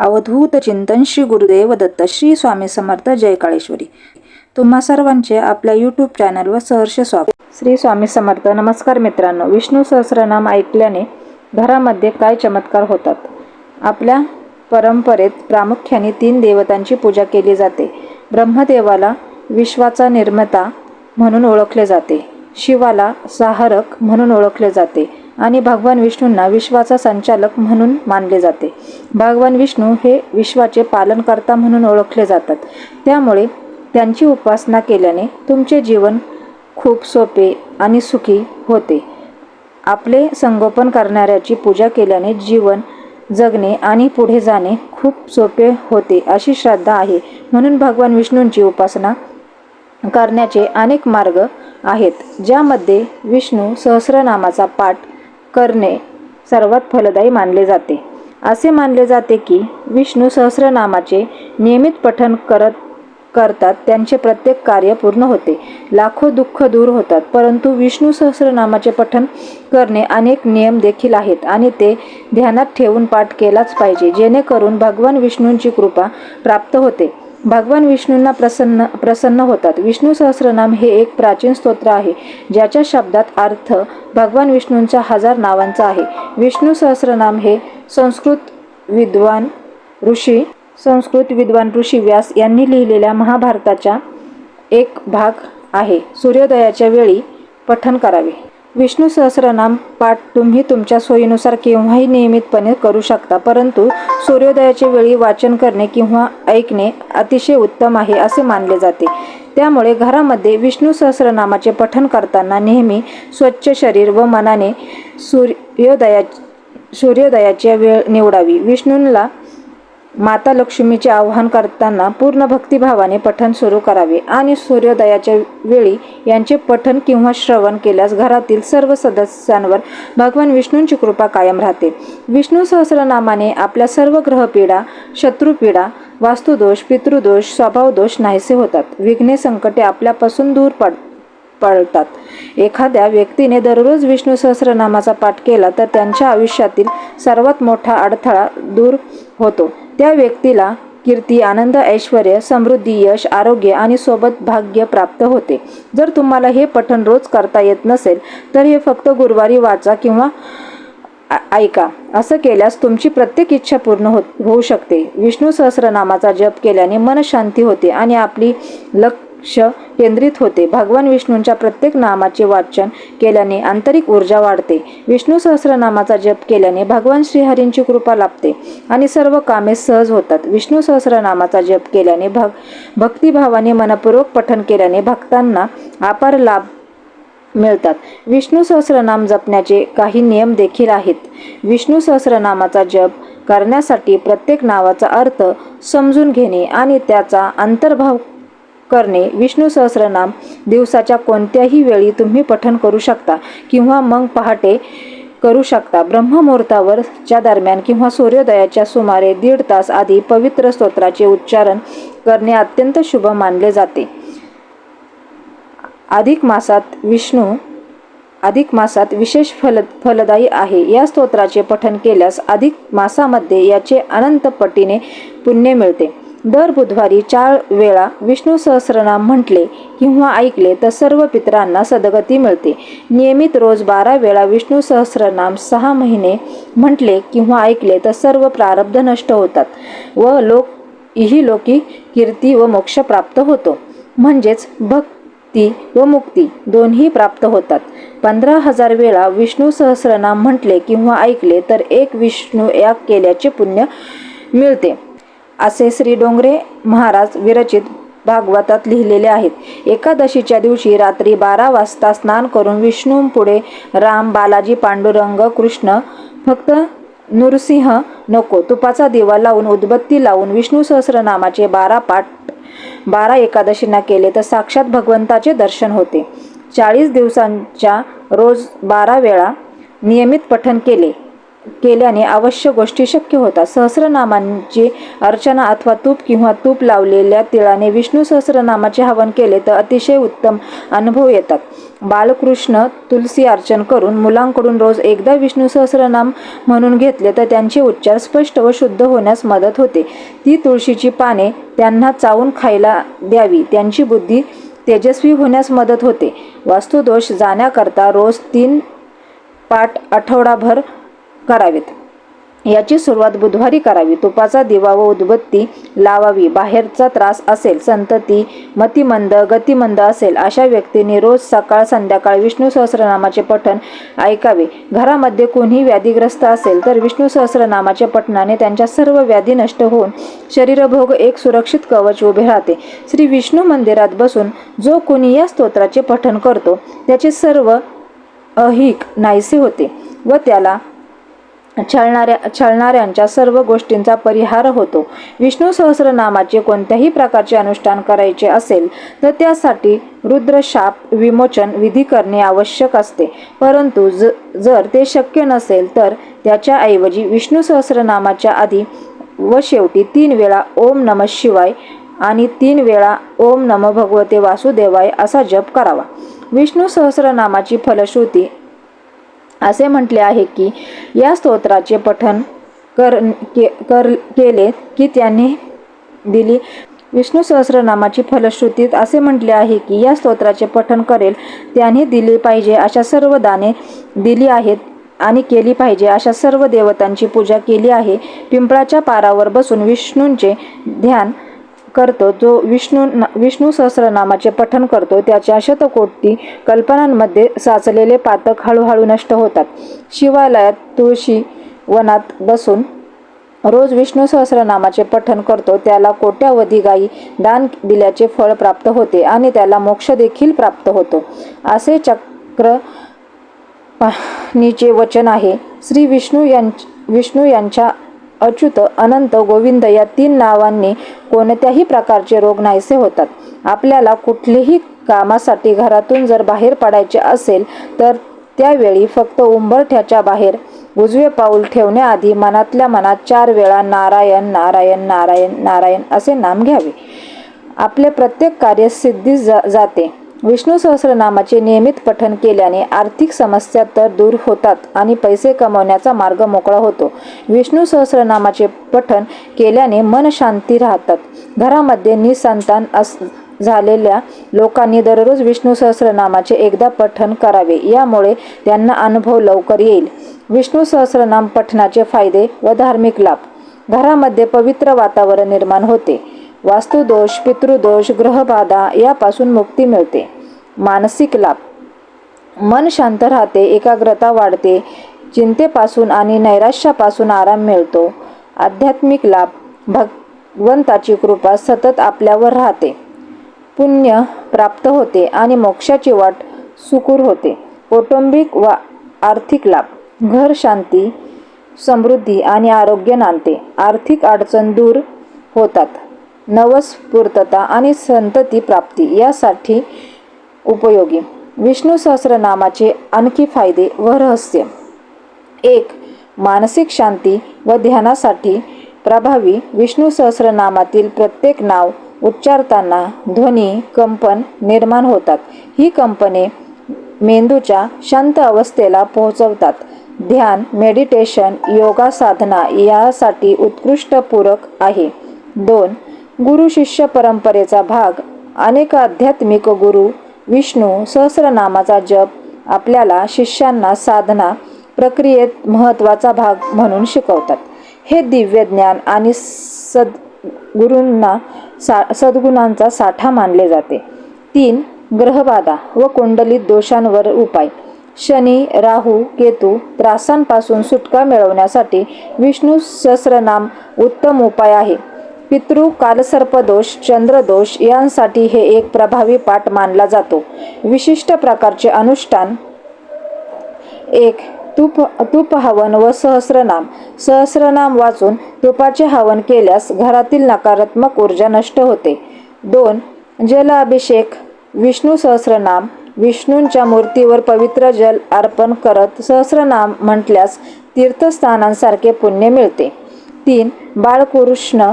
अवधूत चिंतन श्री गुरुदेव दत्त श्री स्वामी समर्थ जय काळेश्वरी. तुम्हा सर्वांचे आपल्या यूट्यूब चॅनलवर सहर्ष स्वागत. श्री स्वामी समर्थ नमस्कार मित्रांनो. विष्णू सहस्रनाम ऐकल्याने घरामध्ये काय चमत्कार होतात? आपल्या परंपरेत प्रामुख्याने तीन देवतांची पूजा केली जाते. ब्रह्मदेवाला विश्वाचा निर्माता म्हणून ओळखले जाते. शिवाला सहारक म्हणून ओळखले जाते आणि भगवान विष्णूंना विश्वाचा संचालक म्हणून मानले जाते. भगवान विष्णू हे विश्वाचे पालनकर्ता म्हणून ओळखले जातात. त्यामुळे त्यांची उपासना केल्याने तुमचे जीवन खूप सोपे आणि सुखी होते. आपले संगोपन करणाऱ्याची पूजा केल्याने जीवन जगणे आणि पुढे जाणे खूप सोपे होते अशी श्रद्धा आहे. म्हणून भगवान विष्णूंची उपासना करण्याचे अनेक मार्ग आहेत ज्यामध्ये विष्णू सहस्रनामाचा पाठ करणे सर्वात फलदायी मानले जाते. असे मानले जाते की विष्णू सहस्रनामाचे नियमित पठण करत करतात त्यांचे प्रत्येक कार्य पूर्ण होते. लाखो दुःख दूर होतात परंतु विष्णू सहस्रनामाचे पठण करणे अनेक नियम देखील आहेत आणि ते ध्यानात ठेवून पाठ केलाच पाहिजे जेणेकरून भगवान विष्णूंची कृपा प्राप्त होते. भगवान विष्णूंना प्रसन्न प्रसन्न होतात. विष्णू सहस्रनाम हे एक प्राचीन स्तोत्र आहे ज्याच्या शब्दात अर्थ भगवान विष्णूंच्या हजार नावांचा आहे. विष्णू सहस्रनाम हे संस्कृत विद्वान ऋषी संस्कृत विद्वान ऋषी व्यास यांनी लिहिलेल्या महाभारताच्या एक भाग आहे. सूर्योदयाच्या वेळी पठन करावे. विष्णू सहस्रनाम पाठ तुम्ही तुमच्या सोयीनुसार केव्हाही नियमितपणे करू शकता परंतु सूर्योदयाच्या वेळी वाचन करणे किंवा ऐकणे अतिशय उत्तम आहे असे मानले जाते. त्यामुळे घरामध्ये विष्णू सहस्रनामाचे पठण करताना नेहमी स्वच्छ शरीर व मनाने सूर्योदया सूर्योदयाची वेळ निवडावी. विष्णूंना माता लक्ष्मीचे आवाहन करताना पूर्ण भक्तिभावाने पठण सुरू करावे आणि सूर्योदयाच्या वेळी यांचे पठण किंवा श्रवण केल्यास घरातील सर्व सदस्यांवर भगवान विष्णूंची कृपा कायम राहते. विष्णू सहस्रनामाने आपल्या सर्व ग्रहपीडा शत्रुपीडा वास्तुदोष पितृदोष स्वभावदोष नाहीसे होतात. विघ्ने संकटे आपल्यापासून दूर पड पाळतात. एखाद्या व्यक्तीने दररोज विष्णू सहस्रनामाचा पाठ केला तर त्यांच्या आयुष्यातील सर्वात मोठा अडथळा दूर होतो. त्या व्यक्तीला कीर्ती आनंद ऐश्वर समृद्धी यश आरोग्य आणि सोबत भाग्य प्राप्त होते. जर तुम्हाला हे पठण रोज करता येत नसेल तर हे फक्त गुरुवारी वाचा किंवा ऐका. असं केल्यास तुमची प्रत्येक इच्छा पूर्ण हो होऊ शकते. विष्णू सहस्रनामाचा जप केल्याने मन शांती होते आणि आपली लक्ष केंद्रित होते. भगवान विष्णूंच्या प्रत्येक नामाचे वाचन केल्याने आंतरिक ऊर्जा वाढते. विष्णू सहस्रनामाचा जप केल्याने भगवान श्रीहरींची कृपा लाभते आणि सर्व कामे सहज होतात. विष्णू सहस्रनामाचा जप केल्याने भग भक्तिभावाने मनपूर्वक पठन केल्याने भक्तांना अपार लाभ मिळतात. विष्णू सहस्रनाम जपण्याचे काही नियम देखील आहेत. विष्णू सहस्रनामाचा जप करण्यासाठी प्रत्येक नावाचा अर्थ समजून घेणे आणि त्याचा अंतर्भाव करणे विष्णू सहस्रनाम दिवसाच्या कोणत्याही वेळी तुम्ही पठण करू शकता किंवा मग पहाटे करू शकता. ब्रह्ममुहूर्तावरच्या दरम्यान किंवा सूर्योदयाच्या सुमारे दीड तास आधी पवित्र स्तोत्राचे उच्चारण करणे अत्यंत शुभ मानले जाते. अधिक मासात विष्णू अधिक मासात विशेष फल फलदायी आहे. या स्तोत्राचे पठन केल्यास अधिक मासामध्ये याचे अनंत पटीने पुण्य मिळते. दर बुधवारी चार वेळा विष्णू सहस्रनाम म्हटले किंवा ऐकले तर सर्व पितरांना सदगती मिळते. नियमित रोज बारा वेळा विष्णू सहस्रनाम सहा महिने म्हटले किंवा ऐकले तर सर्व प्रारब्ध नष्ट होतात व लोक ही लोकी कीर्ती व मोक्ष प्राप्त होतो. म्हणजेच भक्ती व मुक्ती दोन्ही प्राप्त होतात. पंधरा हजार वेळा विष्णू सहस्रनाम म्हटले किंवा ऐकले तर एक विष्णू याग केल्याचे पुण्य मिळते. असे श्री डोंगरे महाराज विरचित भागवतात लिहिलेले आहेत. एकादशीच्या दिवशी रात्री बारा वाजता स्नान करून विष्णू पुढे राम बालाजी पांडुरंग कृष्ण फक्त नृसिंह नको. तुपाचा दिवा लावून उदबत्ती लावून विष्णू सहस्रनामाचे बारा पाठ बारा एकादशींना केले तर साक्षात भगवंताचे दर्शन होते. चाळीस दिवसांच्या रोज बारा वेळा नियमित पठन केले. केल्याने आवश्यक गोष्टी शक्य होतात. सहस्रनामांची अर्चना अथवा तूप किंवा तूप लावलेल्या तिळाने विष्णू सहस्रनामाचे हवन केले तर अतिशय उत्तम अनुभव येतात. बालकृष्ण तुलसी अर्चन करून मुलांकडून रोज एकदा विष्णू सहस्रनाम म्हणून घेतले तर त्यांचे उच्चार स्पष्ट व शुद्ध होण्यास मदत होते. ती तुळशीची पाने त्यांना चावून खायला द्यावी. त्यांची बुद्धी तेजस्वी होण्यास मदत होते. वास्तुदोष जाण्याकरता रोज तीन पाठ आठवडाभर करावेत. याची सुरुवात बुधवारी करावी. तुपाचा दिवा व उदबत्ती लावावी. बाहेरचा त्रास असेल संतती मतिमंद गतिमंद असेल अशा व्यक्तींनी रोज सकाळ संध्याकाळ विष्णू सहस्रनामाचे पठण ऐकावे. घरामध्ये कोणी व्याधीग्रस्त असेल तर विष्णू सहस्रनामाचे पठणाने त्यांच्या सर्व व्याधी नष्ट होऊन शरीरभोग एक सुरक्षित कवच उभे राहते. श्री विष्णू मंदिरात बसून जो कोणी या स्तोत्राचे पठण करतो त्याचे सर्व अहिक नाहीसे होते व त्याला छळणाऱ्या छळणाऱ्यांच्या सर्व गोष्टींचा परिहार होतो. विष्णू सहस्रनामाचे कोणत्याही प्रकारचे अनुष्ठान करायचे असेल तर त्यासाठी रुद्रशाप विमोचन विधी करणे आवश्यक असते. परंतु ज जर ते शक्य नसेल तर त्याच्याऐवजी विष्णू सहस्रनामाच्या आधी व शेवटी तीन वेळा ओम नम शिवाय आणि तीन वेळा ओम नम भगवते वासुदेवाय असा जप करावा. विष्णू सहस्रनामाची फलश्रुती असे म्हटले आहे की या स्तोत्राचे पठन कर के कर केले की त्यांनी दिली. विष्णू सहस्रनामाची फलश्रुतीत असे म्हटले आहे की या स्तोत्राचे पठन करेल त्याने दिले पाहिजे अशा सर्व दाने दिली आहेत आणि केली पाहिजे अशा सर्व देवतांची पूजा केली आहे. पिंपळाच्या पारावर बसून विष्णूंचे ध्यान करतो जो विष्णू विष्णू सहस्रनामाचे पठण करतो त्याच्या शतकोटी कल्पनांमध्ये साचलेले पातक हळूहळू नष्ट होतात. शिवालयात तुळशी वनात बसून रोज विष्णू सहस्रनामाचे पठण करतो त्याला कोट्यावधी गायी दान दिल्याचे फळ प्राप्त होते आणि त्याला मोक्ष देखील प्राप्त होतो. असे चक्र नीचे वचन आहे. श्री विष्णू यां विष्णू यांच्या अच्युत अनंत गोविंद या तीन नावांनी कोणत्याही प्रकारचे रोग नाहीसे होतात. आपल्याला कुठलेही कामासाठी घरातून जर बाहेर पडायचे असेल तर त्यावेळी फक्त उंबरठ्याच्या बाहेर उजवे पाऊल ठेवण्याआधी मनातल्या मनात चार वेळा नारायण नारायण नारायण नारायण असे नाम घ्यावे. आपले प्रत्येक कार्य सिद्धी जा जाते. विष्णू सहस्रनामाचे नियमित पठण केल्याने आर्थिक समस्या तर दूर होतात आणि पैसे कमवण्याचा मार्ग मोकळा होतो. विष्णू सहस्रनामाचे पठण केल्याने मन शांती राहतात. घरामध्ये निसंतान अस झालेल्या लोकांनी दररोज विष्णू सहस्रनामाचे एकदा पठण करावे. यामुळे त्यांना अनुभव लवकर येईल. विष्णू सहस्रनाम पठणाचे फायदे व धार्मिक लाभ. घरामध्ये पवित्र वातावरण निर्माण होते. वास्तुदोष पितृदोष ग्रहबाधा यापासून मुक्ती मिळते. मानसिक लाभ. मन शांत राहते एकाग्रता वाढते चिंतेपासून आणि नैराश्यापासून आराम मिळतो. आध्यात्मिक लाभ. भगवंताची कृपा सतत आपल्यावर राहते. पुण्य प्राप्त होते आणि मोक्षाची वाट सुकूर होते. कौटुंबिक व आर्थिक लाभ. घर शांती समृद्धी आणि आरोग्य नांदते. आर्थिक अडचण दूर होतात. नवस्फूर्तता आणि संतती प्राप्ती यासाठी उपयोगी. विष्णू सहस्रनामाचे आणखी फायदे व रहस्य. एक मानसिक शांती व ध्यानासाठी प्रभावी विष्णू सहस्रनामातील प्रत्येक नाव उच्चारताना ध्वनी कंपन निर्माण होतात. ही कंपने मेंदूच्या शांत अवस्थेला पोहोचवतात. ध्यान मेडिटेशन योगा साधना यासाठी उत्कृष्ट पूरक आहे. दोन गुरु शिष्य परंपरेचा भाग. अनेक आध्यात्मिक गुरु विष्णू सहस्रनामाचा जप आपल्याला शिष्यांना साधना प्रक्रियेत महत्त्वाचा भाग म्हणून शिकवतात. हे दिव्य ज्ञान आणि सद्गुरूंना सा सद्गुणांचा साठा मानले जाते. तीन ग्रहबाधा व कुंडलित दोषांवर उपाय. शनी राहू केतू त्रासांपासून सुटका मिळवण्यासाठी विष्णू सहस्रनाम उत्तम उपाय आहे. पितृ कालसर्पदोष चंद्रदोष यांसाठी हे एक प्रभावी पाठ मानला जातो. विशिष्ट प्रकारचे अनुष्ठान एक तूप तूप हवन व सहस्रनाम. सहस्रनाम वाचून तुपाचे हवन केल्यास घरातील नकारात्मक ऊर्जा नष्ट होते. दोन जल अभिषेक विष्णू सहस्रनाम. विष्णूंच्या मूर्तीवर पवित्र जल अर्पण करत सहस्रनाम म्हटल्यास तीर्थस्थानांसारखे पुण्य मिळते. तीन बाळकृष्ण.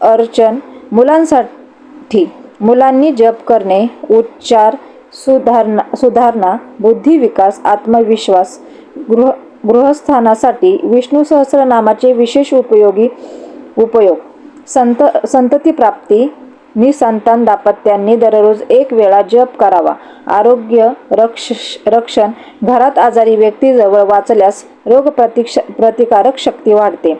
अर्चन मुलांसाठी मुलांनी जप करणे उच्चार सुधारणा सुधारणा बुद्धिविकास आत्मविश्वास गृह गृहस्थानासाठी विष्णू सहस्रनामाचे विशेष उपयोगी उपयोग. संत संतती प्राप्ती निसंतान दाम्पत्यांनी दररोज एक वेळा जप करावा. आरोग्य रक्ष रक्षण घरात आजारी व्यक्तीजवळ वाचल्यास रोग प्रतिक्ष प्रतिकारक शक्ती वाढते.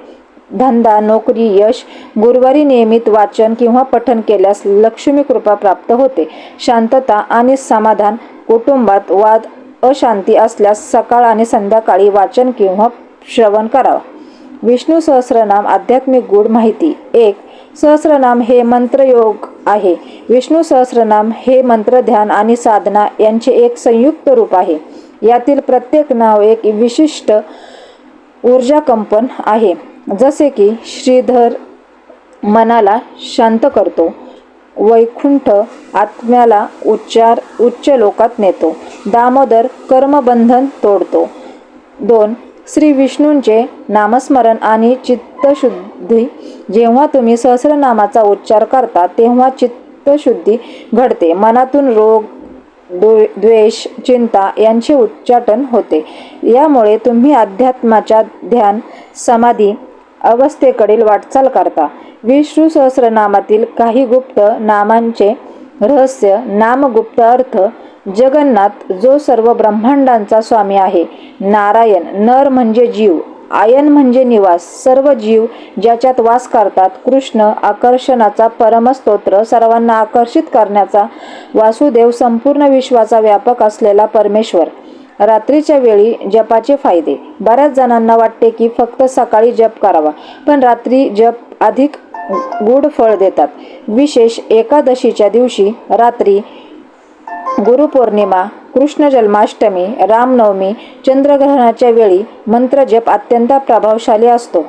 धंदा नोकरी यश गुरुवारी नियमित वाचन किंवा पठन केल्यास लक्ष्मी कृपा प्राप्त होते. शांतता आणि समाधान कुटुंबात वाद अशांती असल्यास सकाळ आणि संध्याकाळी वाचन किंवा श्रवण करावं. विष्णू सहस्रनाम आध्यात्मिक गुढ माहिती. एक सहस्रनाम हे मंत्रयोग आहे. विष्णू सहस्रनाम हे मंत्र ध्यान आणि साधना यांचे एक संयुक्त रूप आहे. यातील प्रत्येक नाव एक विशिष्ट ऊर्जा कंपन आहे. जसे की श्रीधर मनाला शांत करतो वैकुंठ आत्म्याला उच्चार उच्च लोकात नेतो दामोदर कर्मबंधन तोडतो. दोन श्री विष्णूंचे नामस्मरण आणि चित्तशुद्धी. जेव्हा तुम्ही सहस्रनामाचा उच्चार करता तेव्हा चित्तशुद्धी घडते. मनातून रोग द्वे द्वेष चिंता यांचे उच्चाटन होते. यामुळे तुम्ही अध्यात्माच्या ध्यान समाधी अवस्थेकडील वाटचाल करता. विष्णू सहस्रनामातील काही गुप्त नामांचे रहस्य नामगुप्त अर्थ जगन्नाथ जो सर्व ब्रह्मांडांचा स्वामी आहे. नारायण नर म्हणजे जीव आयन म्हणजे निवास सर्व जीव ज्याच्यात वास करतात कृष्ण आकर्षणाचा परमस्तोत्र सर्वांना आकर्षित करण्याचा वासुदेव संपूर्ण विश्वाचा व्यापक असलेला परमेश्वर. रात्रीच्या वेळी जपाचे फायदे. बऱ्याच जणांना वाटते की फक्त सकाळी जप करावा पण रात्री जप अधिक गूढ फळ देतात. विशेष एकादशीच्या दिवशी रात्री गुरुपौर्णिमा कृष्ण जन्माष्टमी रामनवमी चंद्रग्रहणाच्या वेळी मंत्रजप अत्यंत प्रभावशाली असतो.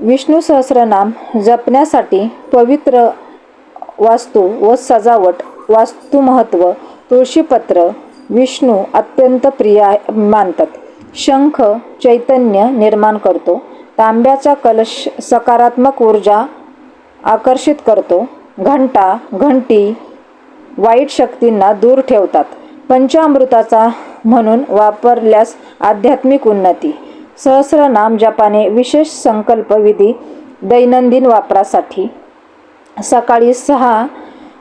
विष्णू सहस्रनाम जपण्यासाठी पवित्र वास्तू व सजावट वास्तुमहत्व तुळशीपत्र विष्णू अत्यंत प्रिय मानतात. शंख चैतन्य निर्माण करतो. तांब्याचा कलश सकारात्मक ऊर्जा आकर्षित करतो. घंटा घंटी वाईट शक्तींना दूर ठेवतात. पंचामृताचा म्हणून वापरल्यास आध्यात्मिक उन्नती. सहस्रनाम जपाने विशेष संकल्प विधी दैनंदिन वापरासाठी सकाळी सहा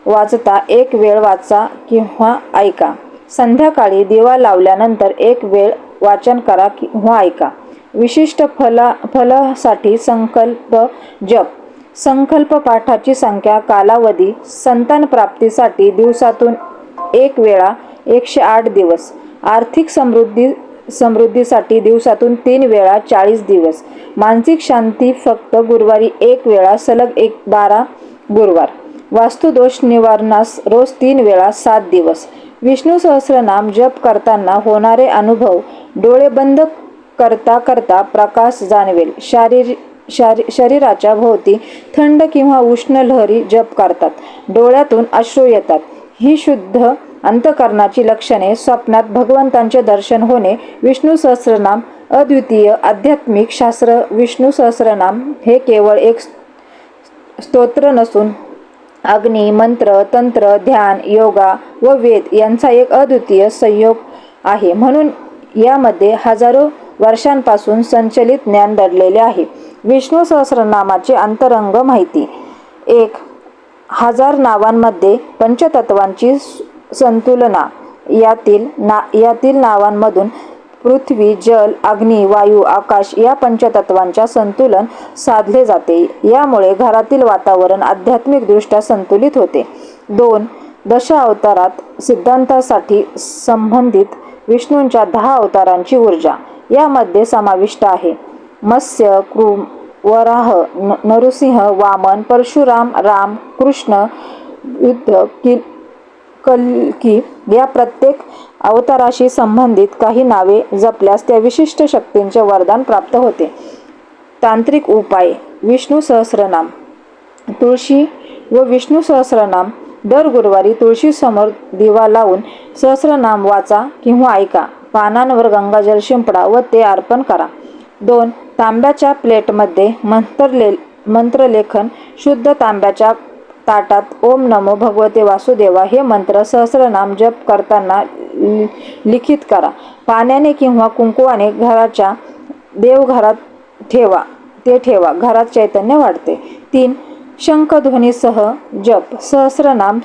वाजता एक वेळ वाचा किंवा ऐका. संध्याकाळी दिवा लावल्यानंतर एक वेळ वाचन करा किंवा हो, ऐका. विशिष्ट फला फलासाठी संकल्प जप. संकल्प पाठाची संख्या कालावधी संतान प्राप्तीसाठी दिवसातून एक वेळा एकशे आठ दिवस. आर्थिक समृद्धी समृद्धीसाठी दिवसातून तीन वेळा चाळीस दिवस. मानसिक शांती फक्त गुरुवारी एक वेळा सलग एक बारा गुरुवार. वास्तुदोष निवारणास रोज तीन वेळा सात दिवस. विष्णू सहस्रनाम जप करताना होणारे अनुभव डोळे बंद करता करता प्रकाश जाणवेल. शारीर शारी शरीराच्या भोवती थंड किंवा उष्ण लहरी जप करतात. डोळ्यातून अश्रू येतात. ही शुद्ध अंतकरणाची लक्षणे स्वप्नात भगवंतांचे दर्शन होणे विष्णू सहस्रनाम अद्वितीय आध्यात्मिक शास्त्र. विष्णू सहस्रनाम हे केवळ एक स्तोत्र नसून अग्नी मंत्र तंत्र ध्यान योगा व वेद यांचा एक अद्वितीय संयोग आहे. म्हणून यामध्ये हजारो वर्षांपासून संचलित ज्ञान दडलेले आहे. विष्णू सहस्रनामाचे अंतरंग माहिती. एक हजार नावांमध्ये पंचतत्वांची संतुलना. यातील ना यातील नावांमधून पृथ्वी जल अग्नी वायू आकाश या पंचतत्वांच्या संतुलन साधले जाते. यामुळे घरातील वातावरण आध्यात्मिकदृष्ट्या संतुलित होते. दोन दश अवतारात सिद्धांतासाठी संबंधित विष्णूंच्या दहा अवतारांची ऊर्जा यामध्ये समाविष्ट आहे. मत्स्य कृम वराह न- नरसिंह वामन परशुराम राम कृष्ण युद्ध कि कल्की या प्रत्येक अवताराशी संबंधित काही नावे जपल्यास त्या विशिष्ट शक्तींचे वरदान प्राप्त होते. तांत्रिक उपाय विष्णू सहस्रनाम. तुळशी व विष्णू सहस्रनाम दर गुरुवारी तुळशीसमोर दिवा लावून सहस्रनाम वाचा किंवा ऐका. पानांवर गंगाजल शिंपडा व ते अर्पण करा. दोन तांब्याच्या प्लेटमध्ये मंत्रले मंत्रलेखन शुद्ध तांब्याच्या ताटात ओम नमो भगवते वासुदेवा हे मंत्र सहस्रनाम जप करताना लि- लिखित करा. पाण्याने किंवा कुंकुवाने घराच्या देवघरात ठेवा ते ठेवा. घरात चैतन्य वाढते. तीन शंखध्वनीसह जप सहस्रनाम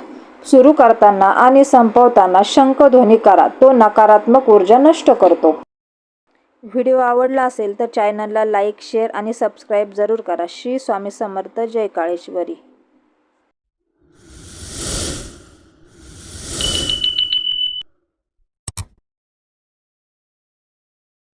सुरू करताना आणि संपवताना शंखध्वनी करा. तो नकारात्मक ऊर्जा नष्ट करतो. व्हिडिओ आवडला असेल तर चॅनलला लाईक शेअर आणि सबस्क्राईब जरूर करा. श्री स्वामी समर्थ जय काळेश्वरी.